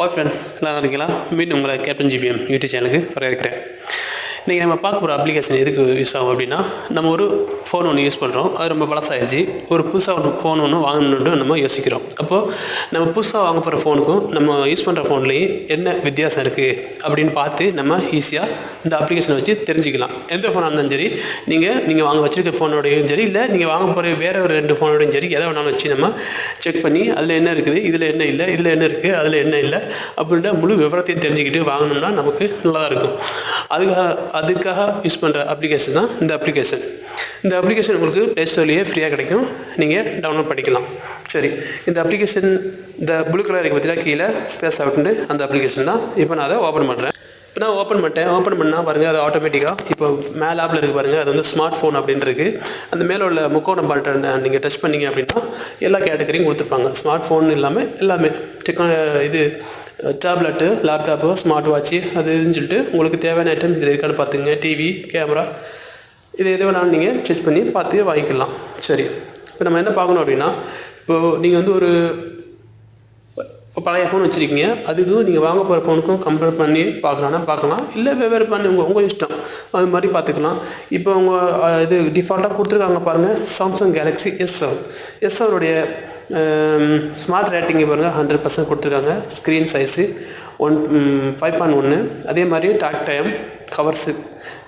Hi friends நல்லா இருக்கீங்களா? மீண்டும் உங்களை கேப்டன் ஜிபிஎம் யூடியூப் சேனலுக்கு வரவேற்கிறேன். இன்றைக்கி நம்ம பார்க்க போகிற அப்ளிகேஷன் எதுக்கு யூஸ் ஆகும் அப்படின்னா நம்ம ஒரு ஃபோன் ஒன்று யூஸ் பண்ணுறோம் அது ரொம்ப பழசாயிடுச்சு. ஒரு புதுசாக ஒரு ஃபோன் ஒன்று வாங்கணுன்ட்டு நம்ம யோசிக்கிறோம். அப்போது நம்ம புதுசாக வாங்க போகிற ஃபோனுக்கும் நம்ம யூஸ் பண்ணுற ஃபோன்லேயும் என்ன வித்தியாசம் இருக்குது அப்படின்னு பார்த்து நம்ம ஈஸியாக இந்த அப்ளிகேஷனை வச்சு தெரிஞ்சுக்கலாம். எந்த ஃபோனாக இருந்தாலும் சரி நீங்கள் நீங்கள் வாங்க வச்சுருக்க ஃபோனோடையும் சரி இல்லை நீங்கள் வாங்க போகிற வேறு ஒரு ரெண்டு ஃபோனோடையும் சரி எதை வேணாலும் வச்சு நம்ம செக் பண்ணி அதில் என்ன இருக்குது இதில் என்ன இல்லை இதில் என்ன இருக்குது அதில் என்ன இல்லை அப்படின்ற முழு விவரத்தையும் தெரிஞ்சுக்கிட்டு வாங்கணும்னா நமக்கு நல்லா இருக்கும். அதுக்காக அதுக்காக யூஸ் பண்ணுற அப்ளிகேஷன் தான் இந்த அப்ளிகேஷன் இந்த அப்ளிகேஷன் உங்களுக்கு ப்ளே ஸ்டோர்லேயே ஃப்ரீயாக கிடைக்கும். நீங்கள் டவுன்லோட் பண்ணிக்கலாம். சரி இந்த அப்ளிகேஷன் இந்த ப்ளூ கலர் பார்த்தீங்கன்னா கீழே ஸ்பேஸ் அவுட்னு அந்த அப்ளிகேஷன் தான். இப்போ நான் அதை ஓப்பன் பண்ணுறேன் இப்போ நான் ஓப்பன் பண்ணிட்டேன். ஓப்பன் பண்ணால் பாருங்கள் அது ஆட்டோமேட்டிக்காக இப்போ மேல் ஆப்பில் இருக்குது பாருங்கள் அது வந்து ஸ்மார்ட் ஃபோன் அப்படின்னு இருக்குது அந்த மேலே உள்ள முக்கோணம் பட்டன் நீங்கள் டச் பண்ணீங்க அப்படின்னா எல்லா கேட்டகரியும் கொடுத்துருப்பாங்க. ஸ்மார்ட் ஃபோன் இல்லாமல் எல்லாமே டெக்னா இது டேப்லெட்டு லேப்டாப்பு ஸ்மார்ட் வாட்ச்சு அது இதுன்னு சொல்லிட்டு உங்களுக்கு தேவையான ஐட்டம் இது இருக்கான்னு பார்த்துங்க டிவி கேமரா இது எது வேணாலும் நீங்கள் செக் பண்ணி பார்த்து வாங்கிக்கலாம். சரி. இப்போ நம்ம என்ன பார்க்கணும் அப்படின்னா இப்போது நீங்கள் வந்து ஒரு பழைய ஃபோன் வச்சுருக்கீங்க. அதுக்கும் நீங்கள் வாங்க போகிற ஃபோனுக்கும் கம்பேர் பண்ணி பார்க்கலாம்னா பார்க்கலாம். இல்லை வெவ்வேறு பண்ணி உங்கள் உங்கள் இஷ்டம். அது மாதிரி பார்த்துக்கலாம். இப்போ உங்கள் இது டிஃபால்ட்டாக கொடுத்துருக்காங்க பாருங்கள் Samsung Galaxy S seven S செவனுடைய smart rating பாருங்கள் ஹண்ட்ரட் பர்சன்ட் கொடுத்துருக்காங்க. Screen size one five point ஒன்று அதே மாதிரி talk time hours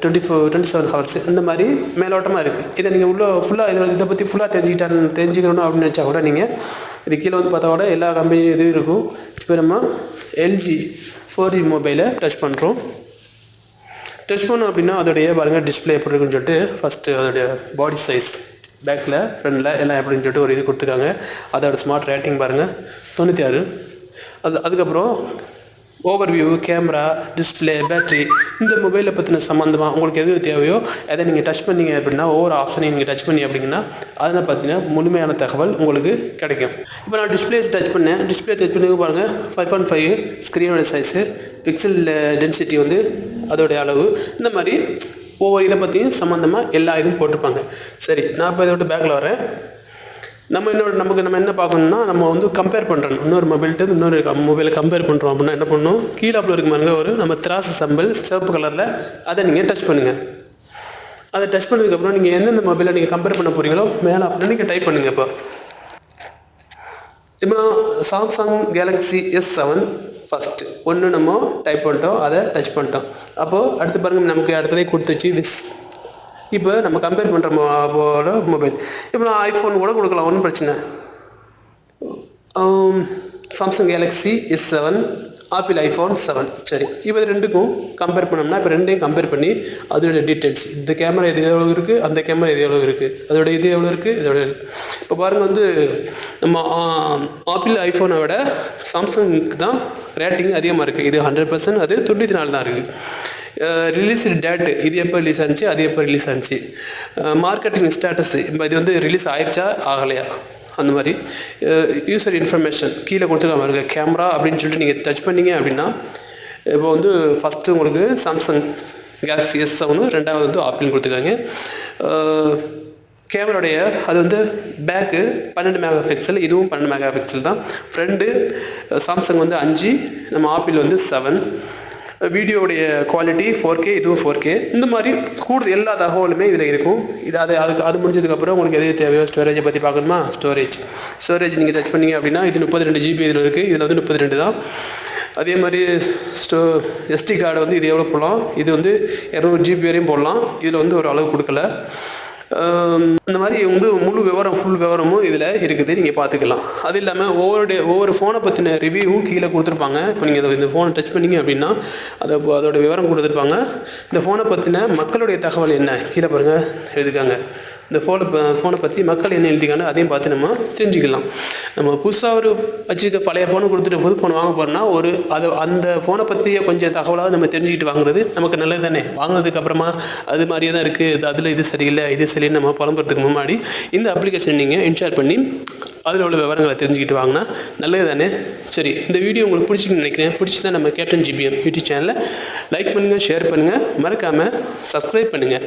twenty four twenty seven hours இந்த மாதிரி மேலோட்டமாக இருக்குது இதை நீங்கள் உள்ளே ஃபுல்லாக இதை இதை பற்றி ஃபுல்லாக தெரிஞ்சுக்கிட்டா தெரிஞ்சுக்கணும் அப்படின்னு நினச்சா கூட நீங்கள் இது கீழே வந்து பார்த்தா கூட எல்லா கம்பெனி இதுவும் இருக்கும். இப்போ நம்ம எல்ஜி ஃபோர் ஜி மொபைலை டச் பண்ணுறோம் டச் பண்ணோம் அப்படின்னா அதோடைய பாருங்கள் டிஸ்பிளே எப்படி இருக்குன்னு சொல்லிட்டு ஃபஸ்ட்டு அதோடைய பாடி சைஸ் பேக்கில் ஃப்ரண்டில் எல்லாம் எப்படின்னு சொல்லிட்டு ஒரு இது கொடுத்துருக்காங்க. அதோட ஸ்மார்ட் ரேட்டிங் பாருங்கள் தொண்ணூற்றி ஆறு. அது அதுக்கப்புறம் ஓவர்வியூ கேமரா டிஸ்பிளே பேட்ரி இந்த மொபைலை பற்றின சம்மந்தமாக உங்களுக்கு எது தேவையோ அதை நீங்கள் டச் பண்ணீங்க அப்படின்னா ஒவ்வொரு ஆப்ஷனையும் நீங்கள் டச் பண்ணி அப்படிங்கன்னா அதில் பார்த்தீங்கன்னா முழுமையான தகவல் உங்களுக்கு கிடைக்கும். இப்போ நான் டிஸ்பிளேஸ் டச் பண்ணேன். டிஸ்பிளே டச் பண்ணி பாருங்கள் ஃபைவ் பாயிண்ட் ஃபைவ் ஸ்க்ரீனோட சைஸு பிக்சல் டென்சிட்டி வந்து அதோடைய அளவு. இந்த மாதிரி ஒவ்வொரு இதை பற்றியும் சம்மந்தமாக எல்லா இதுவும் போட்டிருப்பாங்க. சரி நான் இப்போ இதை விட்டு பேக்கில் வரேன் நம்ம இன்னொரு நமக்கு நம்ம என்ன பார்க்கணும்னா நம்ம வந்து கம்பேர் பண்ணுறோம் இன்னொரு மொபைல்ட்டு இன்னொரு மொபைலை கம்பேர் பண்ணுறோம் அப்படின்னா என்ன பண்ணணும் கீழே இருக்க இருக்கு பாருங்க ஒரு நம்ம திராசு சம்பல் சிவப்பு கலரில் அதை நீங்கள் டச் பண்ணுங்கள் அதை டச் பண்ணதுக்கப்புறம் நீங்கள் எந்தெந்த மொபைலை நீங்கள் கம்பேர் பண்ண போகிறீங்களோ மேலே அப்படின்னு நீங்கள் டைப் பண்ணுங்கள் இப்போ இப்போ Samsung Galaxy S seven first ஒன்று நம்ம டைப் பண்ணிட்டோம் அதை டச் பண்ணிட்டோம். அப்போது அடுத்து பாருங்கள் நமக்கு அடுத்ததே கொடுத்துச்சு விஸ் இப்போ நம்ம கம்பேர் பண்ணுற மொ மொபைல் இப்போ நான் ஐஃபோன் கூட கொடுக்கலாம் ஒன்றும் பிரச்சனை. Samsung Galaxy S seven Apple iPhone seven சரி இப்போ இது ரெண்டுக்கும் கம்பேர் பண்ணோம்னா இப்போ ரெண்டையும் கம்பேர் பண்ணி அதோடய டீட்டெயில்ஸ் இந்த கேமரா இது எவ்வளோ இருக்குது அந்த கேமரா இது எவ்வளோ இருக்குது அதோட இது எவ்வளோ இருக்குது இதோட இப்போ பாருங்கள் வந்து நம்ம ஆப்பிள் ஐஃபோனை விட சாம்சங்க்கு தான் ரேட்டிங் அதிகமாக இருக்குது இது ஹண்ட்ரட் பர்சன்ட் அது தொண்ணூற்றி நாலு தான் இருக்குது ரிலீஸ் டேட்டு இது எப்போ ரிலீஸ் ஆனிச்சு அது எப்போ ரிலீஸ் ஆனிச்சு. மார்க்கெட்டிங் ஸ்டேட்டஸ் இப்போ இது வந்து ரிலீஸ் ஆயிடுச்சா ஆகலையா? அந்த மாதிரி. யூசர் இன்ஃபர்மேஷன் கீழே கொடுத்துருக்காங்க இருக்க. கேமரா அப்படின்னு சொல்லிட்டு நீங்கள் டச் பண்ணீங்க அப்படின்னா இப்போ வந்து ஃபஸ்ட்டு உங்களுக்கு சாம்சங் கேலக்ஸி எஸ் செவனு ரெண்டாவது வந்து ஆப்பிள்னு கொடுத்துருக்காங்க. கேமராடைய அது வந்து பேக்கு பன்னெண்டு மெகா பிக்சல் இதுவும் பன்னெண்டு மெகா பிக்சல் தான் ஃப்ரண்ட்டு சாம்சங் வந்து அஞ்சு நம்ம ஆப்பிள் வந்து செவன் வீடியோடைய குவாலிட்டி ஃபோர் கே இதுவும் ஃபோர் கே இந்த மாதிரி கூடுதல் எல்லா தகவலுமே இதில் இருக்கும். இது அது அதுக்கு அது முடிஞ்சதுக்கப்புறம் உங்களுக்கு எது தேவையோ ஸ்டோரேஜை பற்றி பார்க்கணுமா? ஸ்டோரேஜ் ஸ்டோரேஜ் நீங்கள் டச் பண்ணீங்க அப்படின்னா இது முப்பத்தி ரெண்டு ஜிபி இதில் இருக்குது இதில் வந்து முப்பத்தி ரெண்டு தான். அதே மாதிரி ஸ்டோ எஸ்டி கார்டு வந்து இது எவ்வளோ போடலாம்? இது வந்து இரநூறு ஜிபி வரையும் போடலாம். இதில் வந்து ஒரு அளவு கொடுக்கல. இந்த மாதிரி வந்து முழு விவரம் ஃபுல் விவரமும் இதில் இருக்குது. நீங்கள் பார்த்துக்கலாம். அது இல்லாமல் ஒவ்வொரு டே ஒவ்வொரு ஃபோனை பற்றின ரிவ்யூவும் கீழே கொடுத்துருப்பாங்க. இப்போ நீங்கள் அதை இந்த ஃபோனை டச் பண்ணீங்க அப்படின்னா அதை அதோட விவரம் கொடுத்துருப்பாங்க. இந்த ஃபோனை பற்றின மக்களுடைய தகவல் என்ன? கீழே பாருங்கள் எழுதிக்காங்க இந்த ஃபோனை ஃபோனை பற்றி மக்கள் என்ன எழுதிக்காங்க அதையும் பார்த்து நம்ம தெரிஞ்சுக்கலாம். நம்ம புதுசாக ஒரு வச்சுருக்க பழைய ஃபோனை கொடுத்துட்டு புது ஃபோன் வாங்க போகிறோம்னா ஒரு அது அந்த ஃபோனை பற்றிய கொஞ்சம் தகவலாக நம்ம தெரிஞ்சுக்கிட்டு வாங்குறது நமக்கு நல்லது தானே. வாங்கினதுக்கு அப்புறமா அது மாதிரியே தான் இருக்குது அதில் இது சரியில்லை இது சரியில்லை நம்ம புலம்புறதுக்கு முன்னாடி இந்த அப்ளிகேஷன் நீங்கள் இன்ஸ்டால் பண்ணி அதில் உள்ள விவரங்களை தெரிஞ்சுக்கிட்டு வாங்கினா நல்லது தானே. சரி இந்த வீடியோ உங்களுக்கு பிடிச்சிக்கணும்னு நினைக்கிறேன். பிடிச்சி தான் நம்ம கேப்டன் ஜிபிஎம் யூடியூப் சேனலை லைக் பண்ணுங்கள் ஷேர் பண்ணுங்கள் மறக்காமல் சப்ஸ்கிரைப் பண்ணுங்கள்